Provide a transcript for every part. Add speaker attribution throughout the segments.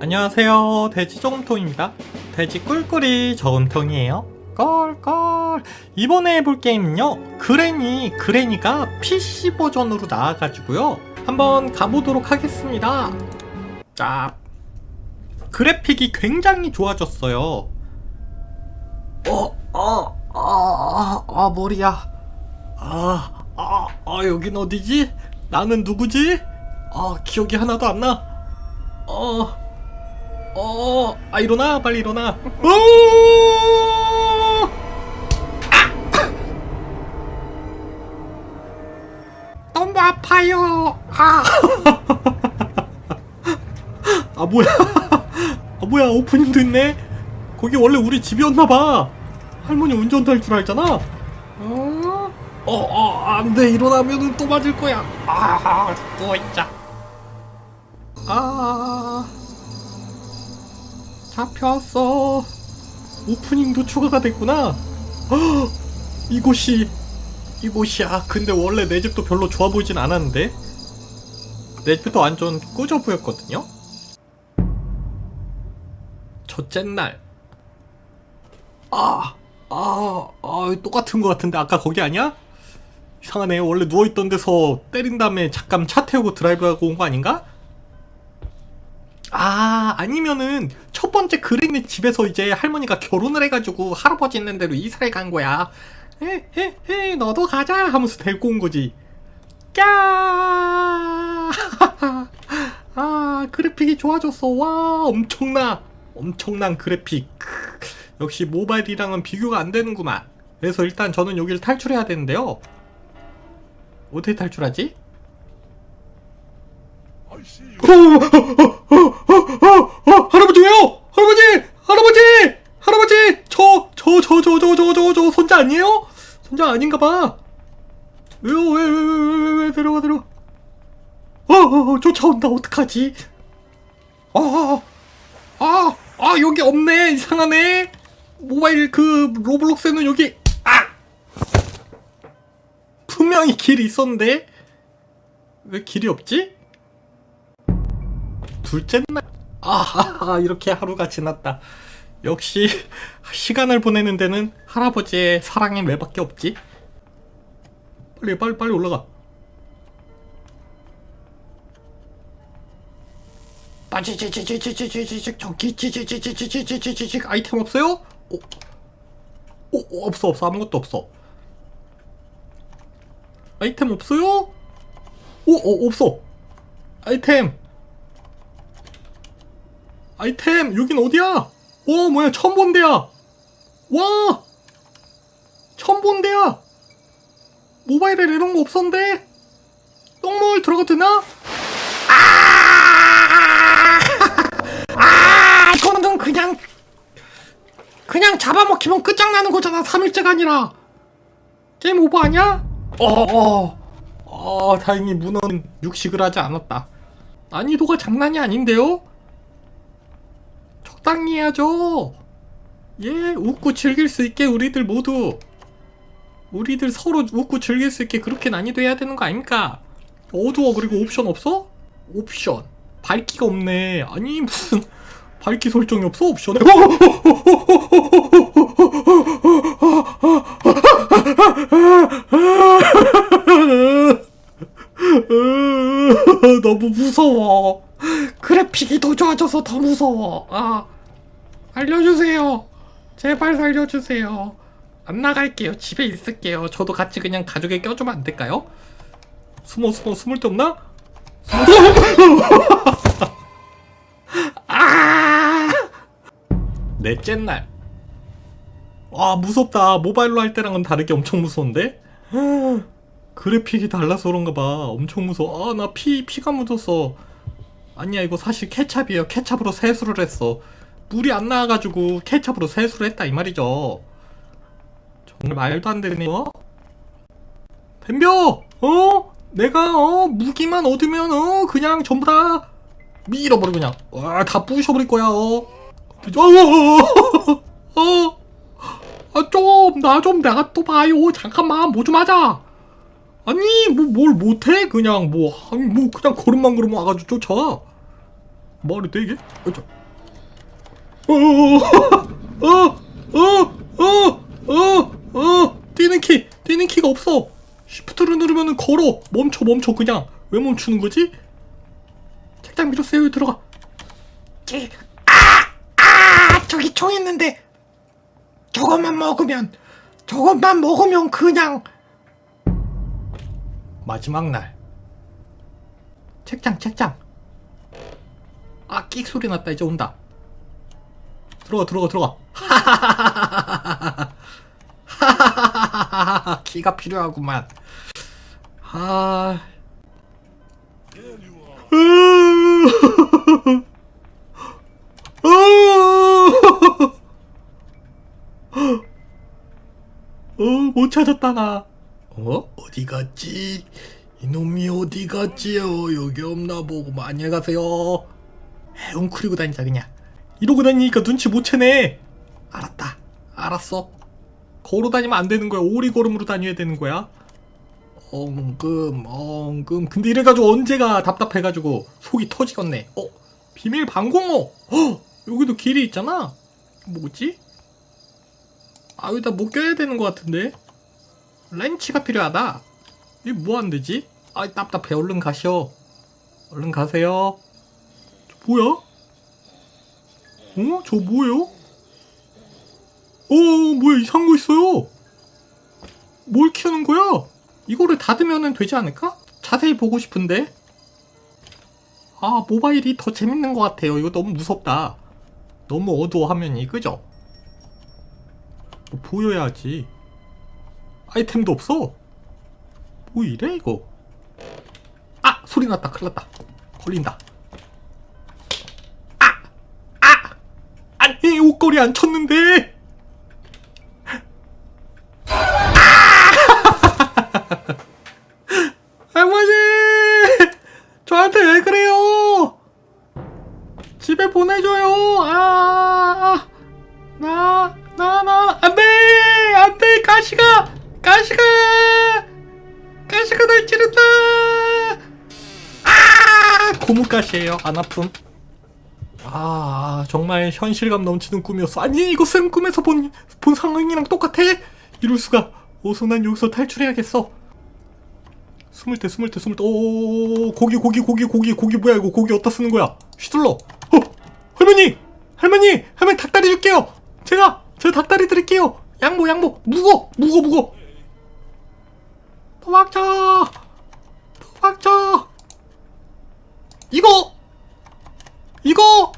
Speaker 1: 안녕하세요. 돼지 저금통입니다. 돼지 꿀꿀이 저금통이에요. 껄껄. 이번에 해볼 게임은요. 그레니, 그레니가 PC 버전으로 나와가지고요. 한번 가보도록 하겠습니다. 자, 그래픽이 굉장히 좋아졌어요. 어, 아, 아, 아, 아, 머리야. 아, 아, 아, 여긴 어디지? 나는 누구지? 아, 기억이 하나도 안 나. 어, 어, 아, 일어나, 빨리 일어나. 어! 아! 너무 아파요. 아, 아 뭐야? 아 뭐야? 오프닝도 있네. 거기 원래 우리 집이었나 봐. 할머니 운전도 할 줄 알잖아. 어, 어, 어, 안 돼. 일어나면은 또 맞을 거야. 아, 누워있자. 아, 잡혔어. 오프닝도 추가가 됐구나. 헉, 이곳이, 이곳이야. 근데 원래 내 집도 별로 좋아 보이진 않았는데. 내 집도 완전 꾸져 보였거든요. 첫째 날. 아, 아, 아, 똑같은 것 같은데 아까 거기 아니야? 이상하네. 원래 누워있던 데서 때린 다음에 잠깐 차 태우고 드라이브하고 온 거 아닌가? 아, 아니면은 첫 번째 그린의 집에서 이제 할머니가 결혼을 해가지고 할아버지 있는 대로 이사를 간 거야. 헤, 헤, 헤, 너도 가자 하면서 데리고 온 거지. 까! 아, 그래픽이 좋아졌어. 와, 엄청나. 엄청난 그래픽. 크, 역시 모바일이랑은 비교가 안 되는구만. 그래서 일단 저는 여기를 탈출해야 되는데요. 어떻게 탈출하지? 어, 어, 어, 어, 왜, 데려가, 데려가. 어, 쫓아온다. 어떡하지? 아, 아, 아, 여기 없네. 이상하네. 모바일 그 로블록스에는 여기, 아! 분명히 길이 있었는데? 왜 길이 없지? 둘째 날. 아, 이렇게 하루가 지났다. 역시 시간을 보내는 데는 할아버지의 사랑의 매밖에 없지. 빨리 빨리 빨리 올라가. 빠지지지지지지지지 저기 지지지지지지지지 아이템 없어요? 오, 오, 오 없어 없어 아무것도 없어. 아이템 없어요? 오, 오 없어. 아이템. 아이템 여긴 어디야? 와 뭐야 처음 본 데야. 와 처음 본 데야. 모바일에 이런 거 없었는데. 똥물 들어가도 되나? 아! 아! 이거는 그냥 그냥 잡아먹히면 끝장나는 거잖아. 3일째가 아니라. 게임 오버 아니야? 어어. 어, 다행히 문어는 육식을 하지 않았다. 난이도가 장난이 아닌데요? 적당히 해야죠. 예, 웃고 즐길 수 있게 우리들 모두 우리들 서로 웃고 즐길 수 있게 그렇게 난이도 해야 되는 거 아닙니까? 어두워 그리고 옵션 없어? 옵션 밝기가 없네. 아니 무슨 밝기 설정이 없어 옵션에? 너무 무서워. 그래픽이 더 좋아져서 더 무서워. 아, 알려주세요. 제발 살려주세요. 안 나갈게요. 집에 있을게요. 저도 같이 그냥 가족에 껴주면 안 될까요? 숨어 숨어 숨을 데 없나? 아! 넷째 날. 와 무섭다. 모바일로 할 때랑은 다르게 엄청 무서운데? 그래픽이 달라서 그런가 봐. 엄청 무서워. 아, 나 피, 피가 묻었어. 아니야, 이거 사실 케찹이에요. 케찹으로 세수를 했어. 물이 안 나와가지고 케찹으로 세수를 했다, 이 말이죠. 정말 말도 안 되네요. 덤벼! 어? 내가, 어, 무기만 얻으면, 어, 그냥 전부 다 밀어버려, 그냥. 와, 다 부셔버릴 거야, 어. 어, 어, 어, 어. 아, 좀, 나 좀 놔둬봐요. 잠깐만, 뭐 좀 하자. 아니 뭐 뭘 못해 그냥 뭐 아니 뭐 그냥 걸음만 걸으면 와가지고 쫓아 말이 되게? 그죠? 어어어 어 어 어 어 뛰는 키 뛰는 키가 없어. 시프트를 누르면은 걸어 멈춰 멈춰 그냥 왜 멈추는 거지? 책장 밀었어요 들어가.
Speaker 2: 아, 저기 총 있는데 저것만 먹으면 저것만 먹으면 그냥.
Speaker 1: 마지막 날. 책장 책장. 아끽 소리 났다. 이제 온다. 들어가 들어가 들어가. 키가 필요하구만. 아 어, 못 찾았다 나. 어? 어디 갔지? 이놈이 어디 갔지요? 여기 없나 보고 많이 가세요. 웅크리고 다니자 그냥. 이러고 다니니까 눈치 못 채네. 알았다. 알았어. 걸어 다니면 안 되는 거야. 오리 걸음으로 다녀야 되는 거야. 엉금 엉금. 근데 이래가지고 언제가 답답해가지고 속이 터지겠네. 어? 비밀 방공호. 어? 여기도 길이 있잖아. 뭐지? 아 여기다 못 껴야 되는 것 같은데 렌치가 필요하다 이게 뭐 하면 되지? 아 답답해 얼른 가시오 얼른 가세요 저 뭐야? 어? 저 뭐예요? 어 뭐야 이상한 거 있어요 뭘 키우는 거야? 이거를 닫으면 되지 않을까? 자세히 보고 싶은데 아 모바일이 더 재밌는 것 같아요 이거 너무 무섭다 너무 어두워 화면이 그죠? 뭐 보여야지. 아이템도 없어. 뭐 이래 이거? 아 소리 났다. 큰일 났다. 걸린다. 아! 아! 아니 옷걸이 안 쳤는데. 날 찌른다! 아! 고무가시예요. 안 아픔. 아, 정말 현실감 넘치는 꿈이었어. 아니, 이것은 꿈에서 본, 본 상황이랑 똑같아? 이럴 수가. 어서 난 여기서 탈출해야겠어. 숨을 때, 숨을 때, 숨을 때. 오, 고기, 고기, 고기, 고기, 고기 뭐야, 이거? 고기 어디다 쓰는 거야? 휘둘러. 어! 할머니! 할머니! 할머니 닭다리 줄게요! 제가! 제가 닭다리 드릴게요! 양보, 양보! 무거! 무거, 무거! 도망쳐! 도망쳐! 이거! 이거!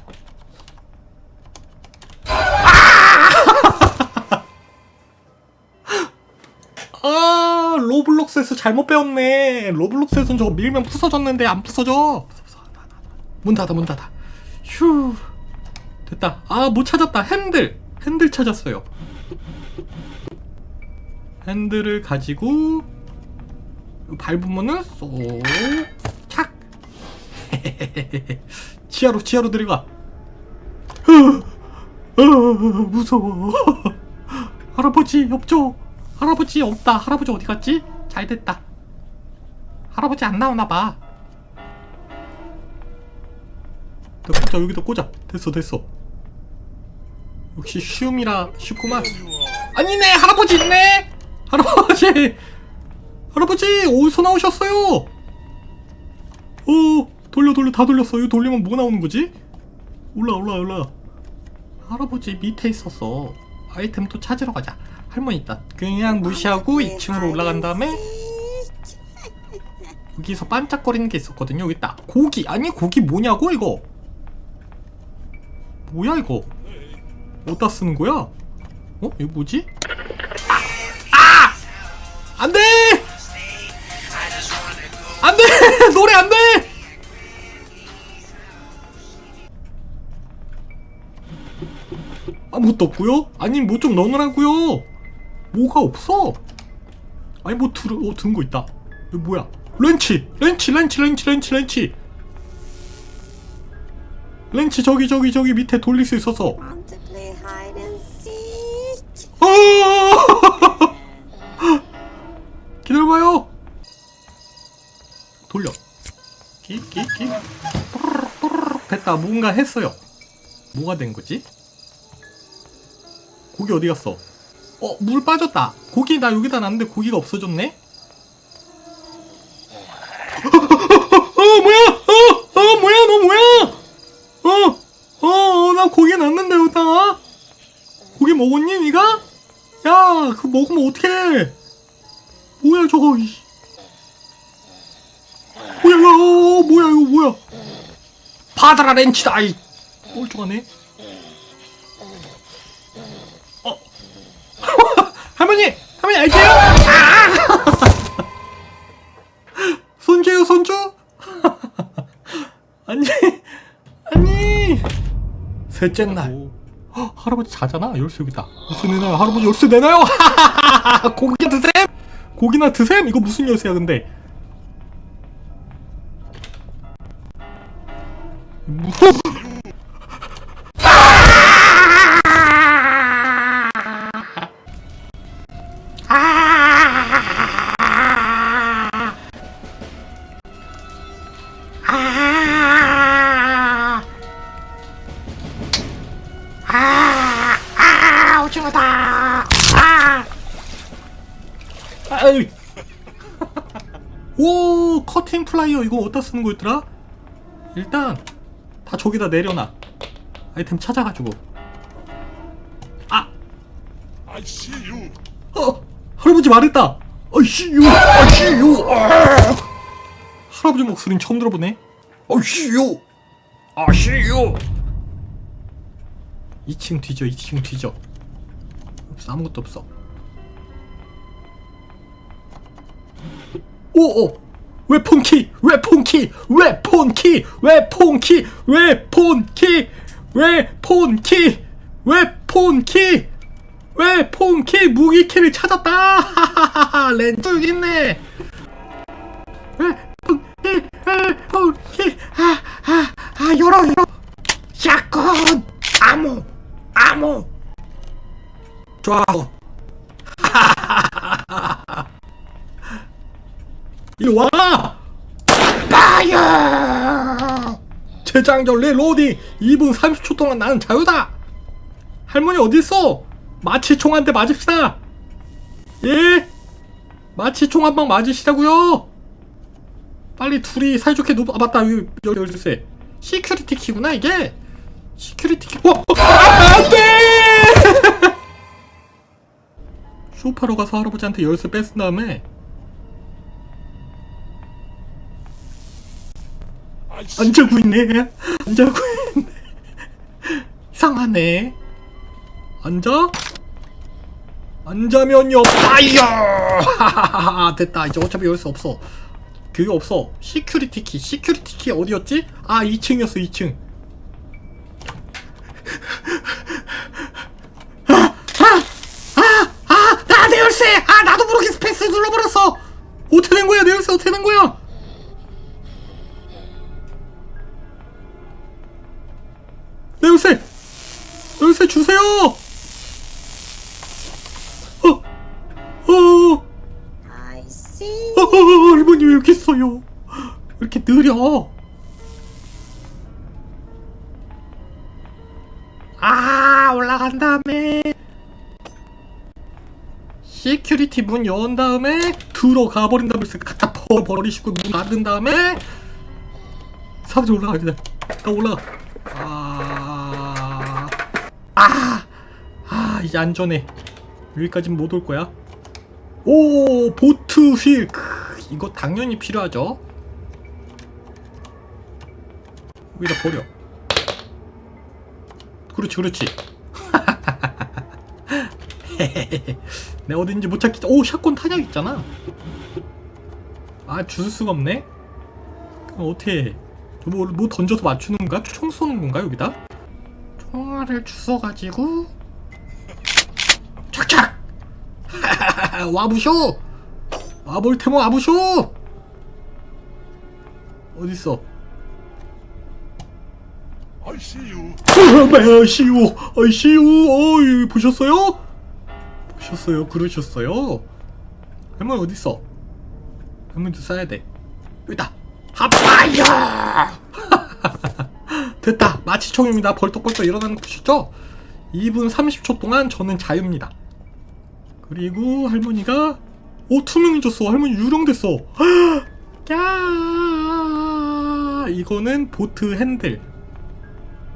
Speaker 1: 아! 로블록스에서 잘못 배웠네. 로블록스에서는 저거 밀면 부서졌는데 안 부서져. 문 닫아, 문 닫아. 휴. 됐다. 아, 못 찾았다. 핸들. 핸들 찾았어요. 핸들을 가지고 밟으면은 쏙 착. 지하로 지하로 들어가. 아, 무서워. 할아버지 없죠? 할아버지 없다. 할아버지 어디 갔지? 잘 됐다. 할아버지 안 나오나 봐. 자, 꽂아 여기다 꽂아. 됐어 됐어. 역시 쉬움이라 쉽구만. 아니네 할아버지 있네. 할아버지 할아버지 어디서 나오셨어요? 어 돌려 돌려 다 돌렸어. 이거 돌리면 뭐 나오는 거지? 올라 올라 올라. 할아버지 밑에 있었어. 아이템 또 찾으러 가자. 할머니 있다. 그냥 무시하고 2층으로 올라간 다음에 여기서 반짝거리는 게 있었거든요. 여기 있다. 고기 아니 고기 뭐냐고 이거? 뭐야 이거? 어디다 쓰는 거야? 어? 이거 뭐지? 아무것도 없고요? 아니 뭐 좀 넣으라고요 뭐가 없어 아니 뭐 들, 어, 든거 있다 이거 뭐야 렌치 렌치 렌치 렌치 렌치 렌치 렌치 저기 저기 저기 밑에 돌릴 수 있어서? 아! 기다려봐요. 돌려. 기. 됐다 뭔가 했어요 뭐가 된 거지? 고기 어디 갔어? 어 물 빠졌다 고기 나 여기다 놨는데 고기가 없어졌네? 어 뭐야 어, 어 뭐야 너 뭐야 어어나 고기 놨는데 여기다가 고기 먹었니 니가? 야 그거 먹으면 어떡해 뭐야 저거 이씨. 뭐야 어, 뭐야 이거 뭐야 바다라 렌치다 이 꼴통하네 알게요? 아! 손주요 손주 아니 아니! 셋째 날. 헉, 할아버지 자잖아 열쇠 여기다. 열쇠 내놔요 할아버지 열쇠 내놔요? 고기 드셈? 고기나 드셈? 이거 무슨 열쇠야 근데? 무서 아이. 오 커팅 플라이어 이거 어디다 쓰는 거였더라? 일단 다 저기다 내려놔. 아이템 찾아가지고. 아!
Speaker 3: See you.
Speaker 1: 어, 할아버지 말했다. 아이씨 유 아이씨 유 아. 할아버지 목소리는 처음 들어보네. 아이씨 유 아이씨 유 2층 뒤져 2층 뒤져. 아무것도 없어 오오. 웨폰키? 웨폰키? 웨폰키? 웨폰키? 웨폰키? 웨폰키? 웨폰키? 웨폰키? 무기키를 찾았다. 렌즈 여기 있네. 웨폰키 웨폰키?
Speaker 2: 아, 아, 열어, 열어. 샷건, 암호, 암호.
Speaker 1: 좋아 이리 와!
Speaker 2: 파이어.
Speaker 1: 재장전 리로딩 2분 30초 동안 나는 자유다! 할머니 어딨어? 마취총 한 대 맞읍시다! 예? 마취총 한 방 맞으시자고요? 빨리 둘이 사이좋게 누... 아 맞다 여기 여기 열쇠 시큐리티 키구나 이게? 시큐리티 키 어! 아, 안돼! 쇼파로 가서 할아버지한테 열쇠 뺏은 다음에 안 자고 있네. 안 자고 있네. 이상하네. 앉아? 앉으면요 파이어! 됐다. 이제 어차피 열수 없어. 그게 없어. 시큐리티 키. 시큐리티 키 어디였지? 아 2층이었어 2층.
Speaker 2: 아, 내 열쇠. 아, 나도 모르게 스페이스 눌러버렸어.
Speaker 1: 어떻게 된 거야? 내 열쇠 어떻게 된 거야? 어, 어, 할머니 왜 여기 있어요? 왜 이렇게 느려? 아 올라간 다음에 시큐리티 문연 다음에 들어가 버린 다음에 갖다 퍼 버리시고 문 닫은 다음에 사람들 올라가 그냥 나 올라가. 아, 아, 아 이제 안전해. 여기까진 못 올 거야 오 보트 휠. 크, 이거 당연히 필요하죠. 여기다 버려. 그렇지 그렇지. 내가 어딘지 못 찾겠다. 오 샷건 탄약 있잖아. 아 주술 수가 없네. 어떻게 해? 뭐, 뭐 던져서 맞추는 건가? 총 쏘는 건가 여기다? 총알을 주워가지고 착착 와부쇼! 와볼테모 와부쇼! 어딨어?
Speaker 3: you.
Speaker 1: 아시오 아시오 어이 보셨어요? 보셨어요? 그러셨어요? 할머니 어딨어? 할머니도 쏴야 돼. 여기다! 핫파이어 됐다! 마취총입니다. 벌떡벌떡 일어나는 거 보셨죠? 2분 30초 동안 저는 자유입니다 그리고 할머니가 오 투명해졌어. 할머니 유령됐어. 야 이거는 보트 핸들.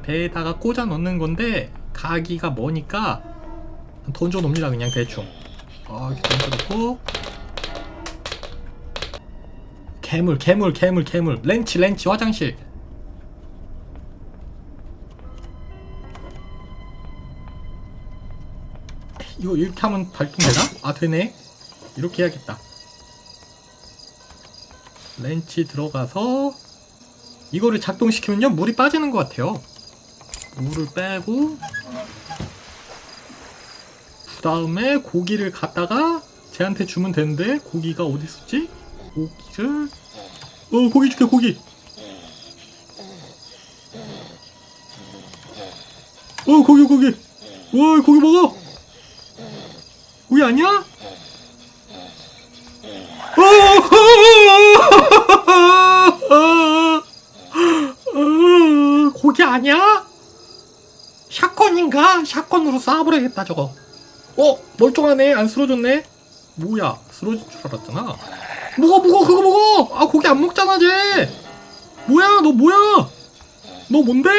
Speaker 1: 배에다가 꽂아 넣는 건데 가기가 머니까 던져 놓습니다 그냥 대충. 어 이렇게 던져 놓고. 괴물 괴물 괴물 괴물. 렌치 렌치 화장실 이거 이렇게 하면 발동되나? 아 되네. 이렇게 해야겠다. 렌치 들어가서 이거를 작동시키면요 물이 빠지는 것 같아요. 물을 빼고 그 다음에 고기를 갖다가 쟤한테 주면 되는데 고기가 어디 있었지? 고기를 어 고기 줄게 고기. 어 고기 고기. 와 고기 먹어 고기 아니야? 어, 고기 아니야? 샷건인가? 샷건으로 쏴버려야겠다 저거 어? 멀쩡하네 안 쓰러졌네 뭐야 쓰러질 줄 알았잖아 먹어 먹어 그거 먹어 아 고기 안 먹잖아 쟤 뭐야 너 뭐야 너 뭔데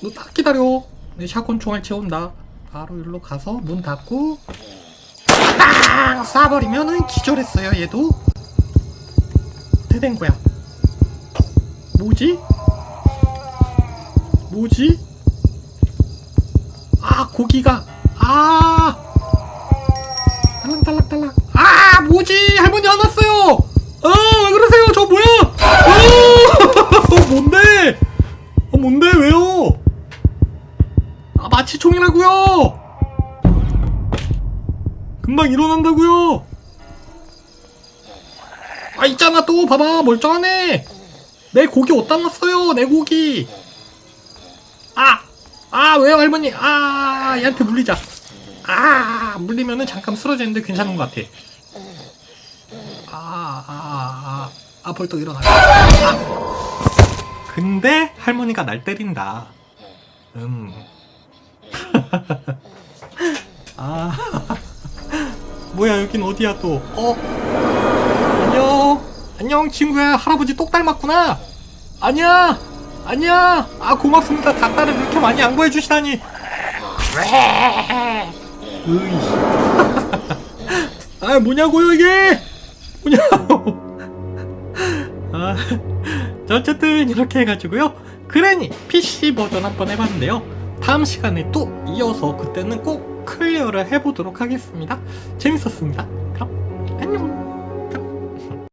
Speaker 1: 너 딱 기다려 내 샷건 총알 채운다 바로 일로 가서 문 닫고 빵! 쏴버리면은 기절했어요 얘도. 어떻게 된 거야. 뭐지? 뭐지? 아 고기가. 아! 달랑달랑달랑 아 뭐지? 할머니 안 왔어요. 아 왜 그러세요? 저 뭐야? 아 뭔데? 어 뭔데? 왜요? 아 마취총이라고요 금방 일어난다고요. 아 있잖아 또 봐봐 멀쩡하네. 내 고기 어디다 놨어요 내 고기. 아! 아 왜요 할머니? 아 얘한테 물리자. 아 물리면은 잠깐 쓰러지는데 괜찮은 것 같아. 아아아 아, 아, 벌떡 일어나 아. 근데 할머니가 날 때린다. 음. 아, 뭐야, 여긴 어디야 또? 어? 안녕? 안녕, 친구야. 할아버지 똑 닮았구나. 아니야! 아니야! 아, 고맙습니다. 닭다를 이렇게 많이 양보해 주시다니. 으이. 아, 뭐냐고요, 이게? 뭐냐고. 아, 자, 어쨌든 이렇게 해가지고요. 그래니 PC 버전 한번 해봤는데요. 다음 시간에 또 이어서 그때는 꼭 클리어를 해보도록 하겠습니다. 재밌었습니다. 그럼 안녕!